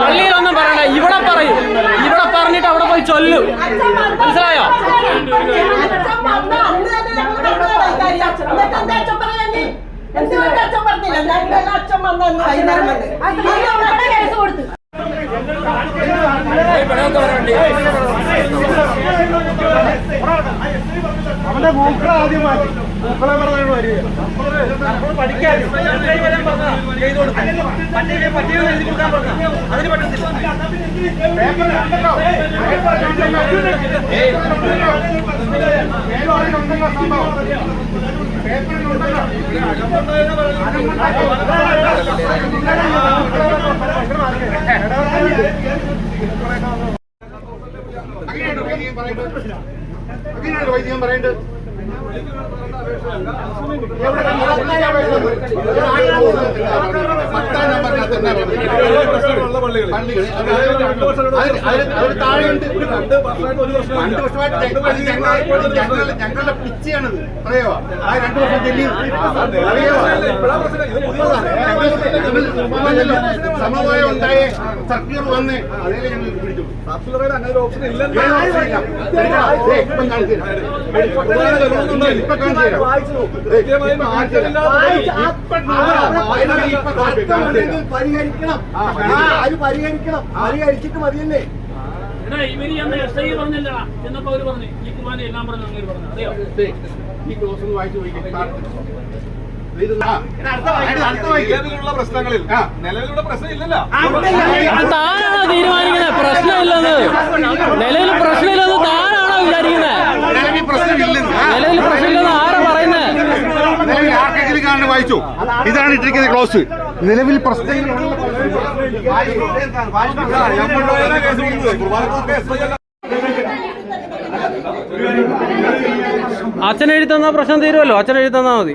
പള്ളിയിലൊന്നും പറയണ്ട. ഇവിടെ പറയും. ഇവിടെ പറഞ്ഞിട്ട് അവിടെ പോയി ചൊല്ലും. മനസ്സിലായോ? അവന്റെ മൂക്കള മാറ്റി പറഞ്ഞു വരിക. അങ്ങനെയാണ് വൈദ്യം പറയേണ്ടത് പത്താം ഞങ്ങളുടെ പിച്ചയാണത് ആ രണ്ടു വർഷം ചെല്ലി സമവായം ഉണ്ടായേ സർക്കുലർ വന്ന് അതേ ഞങ്ങൾ പിടിച്ചു പരിഹരിക്കണം. അത് പരിഹരിക്കണം. പരിഹരിച്ചിട്ട് മതിയല്ലേ? എടാ ഇവർ അന്ന് എസ് ഐ പറഞ്ഞില്ല. എന്നപ്പോ അവർ പറഞ്ഞു? ഈ കുമാരനെ എല്ലാം പറഞ്ഞു അങ്ങനെ പറഞ്ഞു. അറിയോ? ഈ ക്ലോസ് വായിച്ചു നിലവിലുള്ള പ്രശ്നങ്ങളിൽ. നിലവിലുള്ള പ്രശ്നം ഇല്ലല്ലോ താനാണോ തീരുമാനിക്കുന്നത്? പ്രശ്നമില്ലെന്ന്. നിലവിൽ പ്രശ്നമില്ലെന്ന് താനാണോ വിചാരിക്കുന്നത്? നിലവിൽ പ്രശ്നമില്ലെന്ന്. നിലവിൽ പ്രശ്നമില്ലെന്ന് ആരാ പറയുന്നത്? നിലവിൽ ആർക്കെങ്കിലും വായിച്ചു? ഇതാണ് ഇട്ടിരിക്കുന്ന ക്ലോസ്. നിലവിൽ പ്രശ്നങ്ങൾ അച്ഛനെഴുതി തന്നാ പ്രശ്നം തീരുമല്ലോ. അച്ഛനെഴുതി തന്നാ മതി.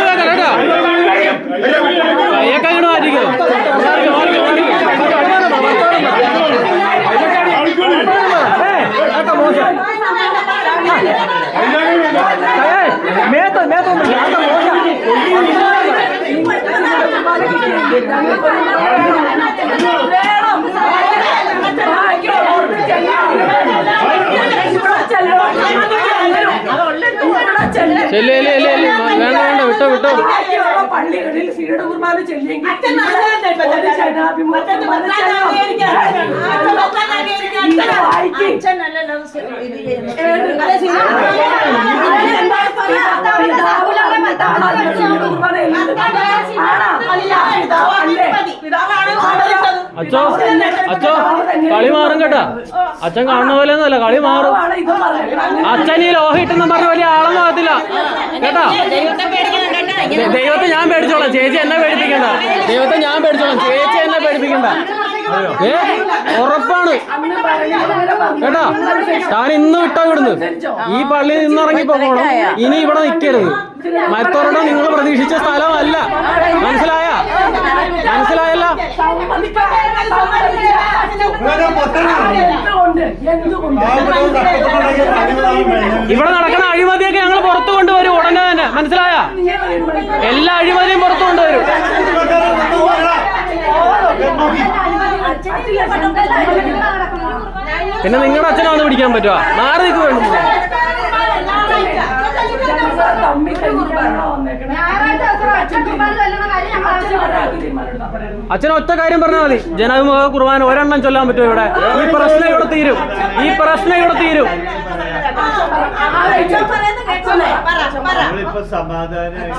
വേണ്ട കേട്ടോ കൈയൊക്കെ ഇങ്ങോട്ട് മാറ്റിക്കോ വിട്ടോ പള്ളികളിൽ സീഡ് കുർബാന ചെല്ലിയെങ്കിൽ അച്ചോ അച്ചോ കളി മാറും കേട്ടാ അച്ഛൻ കാണുന്ന പോലെ ഒന്നുമല്ല കളി മാറും അച്ഛൻ ഈ ലോഹിട്ടെന്നും പറഞ്ഞ വലിയ ആളൊന്നും ആകത്തില്ല കേട്ടാ ദൈവത്തെ ഞാൻ പേടിച്ചോളാം. ചേച്ചി എന്നെ പേടിപ്പിക്കണ്ട. ദൈവത്തെ ഞാൻ പേടിച്ചോളാം. ചേച്ചി എന്നെ പേടിപ്പിക്കണ്ട. ഏ? ഉറപ്പാണ്. കേട്ടാ? താൻ ഇന്ന് വിട്ടോ ഇവിടുന്ന്. ഈ പള്ളിയിൽ നിന്ന് ഇറങ്ങി പോകണം ഇനി ഇവിടെ നിൽക്കരുത് മറ്റൊരിടം നിങ്ങൾ പ്രതീക്ഷിച്ച സ്ഥലമല്ല. മനസ്സിലായ? മനസ്സിലായല്ല? ഇവിടെ നടക്കുന്ന അഴിമതിയൊക്കെ ഞങ്ങൾ പുറത്തു കൊണ്ടുവരും ഉടനെ തന്നെ മനസ്സിലായ? എല്ലാ അഴിമതിയും പുറത്തു കൊണ്ടുവരും. പിന്നെ നിങ്ങളുടെ അച്ഛനെ വന്ന് പിടിക്കാൻ പറ്റുമോ മാറി നിൽക്കുക വേണം. അച്ഛൻ ഒറ്റ കാര്യം പറഞ്ഞാൽ മതി. ജനവിമുഖ കുർബാന ഒരെണ്ണം ചൊല്ലാൻ പറ്റുമോ ഇവിടെ? ഈ പ്രശ്നം ഇവിടെ തീരും. ഈ പ്രശ്നം ഇവിടെ തീരും. സമാധാനമായിട്ട്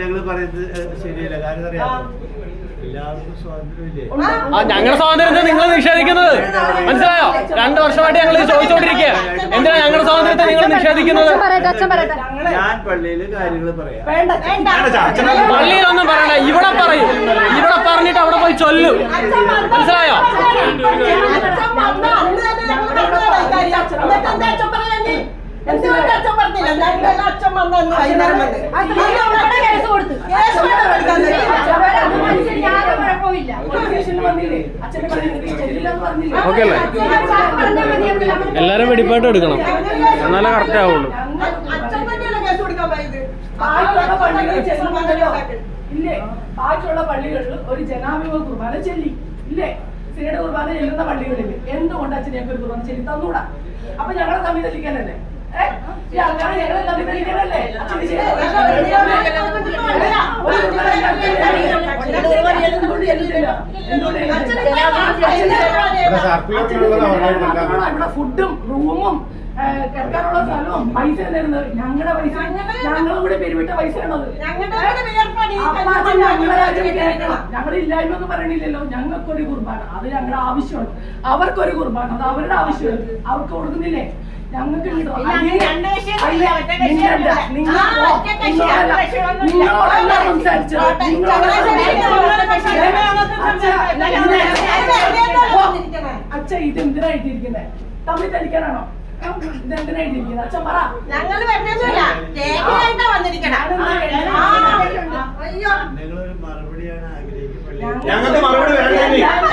ഞങ്ങൾ പറയുന്നത് ശരിയല്ല. കാരണം ആ ഞങ്ങളുടെ സ്വാതന്ത്ര്യത്തെ നിങ്ങൾ നിഷേധിക്കുന്നത്? മനസ്സിലായോ? രണ്ടു വർഷമായിട്ട് ഞങ്ങൾ ചോദിച്ചോണ്ടിരിക്കുക എന്തിനാ ഞങ്ങളുടെ സ്വാതന്ത്ര്യത്തെ നിങ്ങൾ നിഷേധിക്കുന്നത്? ഞാൻ പള്ളിയിൽ കാര്യങ്ങൾ പറയാം. വേണ്ട വേണ്ട പള്ളിയിലൊന്നും പറയണ്ട ഇവിടെ പറയും ഇവിടെ പറഞ്ഞിട്ട് അവിടെ പോയി ചൊല്ലും. മനസ്സിലായോ? ഓക്കെ അല്ലേ? എല്ലാരും വെടിപ്പായിട്ട് എടുക്കണം. എന്നാലേ കറക്റ്റ് ആവുള്ളൂ. അച്ഛൻ തന്നെയല്ലേ കേസ് കൊടുക്കാൻ പോയത്? ഇല്ലേ? ബാക്കിയുള്ള പള്ളികളിൽ ഒരു ജനാഭിമുഖ കുർബാന ചെല്ലി. ഇല്ലേ? സ്ത്രീയുടെ കുർബാന ചെല്ലുന്ന പള്ളികളിൽ എന്തുകൊണ്ട് അച്ഛൻ ഞങ്ങൾക്ക് ഒരു കുർബാന ചെല്ലി തന്നൂടാ? അപ്പൊ ഞങ്ങളെ തമ്മിൽ തെളിക്കാനല്ലേ ഏഹ് ഞങ്ങളെ തമ്മിൽ തെറ്റിക്കാനല്ലേ അച്ഛൻ ഇത് ചെയ്തത്? ഒരു കുർബാന എന്തുകൊണ്ട് ചെല്ലുന്നില്ല? എന്തുകൊണ്ട് ചെല്ലുന്നില്ല? ഇവിടെ ഫുഡും റൂമും കിടക്കാനുള്ള സ്ഥലവും പൈസ തരുന്നത് ഞങ്ങളുടെ പൈസ ഞങ്ങളും കൂടെ പെരുവിട്ട പൈസയാണത് ഞങ്ങളുടെ കൂടെ വിയർപ്പാണ് ഈ അപ്പൊ അത് ഞങ്ങളെ രാജ്യം കേൾക്കണം. ഇല്ലായ്മ എന്ന് പറയണില്ലല്ലോ ഞങ്ങൾക്കൊരു കുർബാന അത് ഞങ്ങളുടെ ആവശ്യമാണ് അവർക്കൊരു കുർബാന അത് അവരുടെ ആവശ്യമാണ് അവർക്ക് കൊടുക്കുന്നില്ലേ നിങ്ങളല്ല, സംസാരിച്ചത്. അച്ഛാ, ഇത് ഇത് എന്തിനായിട്ടിരിക്കുന്നത് തമ്മിൽ കേക്കിനായിട്ടാ വന്നിരിക്കണേ. ആ, അയ്യോ. നിങ്ങളൊരു മറുപടിയാണ് ആഗ്രഹിക്കുന്നത് ഞങ്ങൾക്ക് മറുപടി വേണ്ട?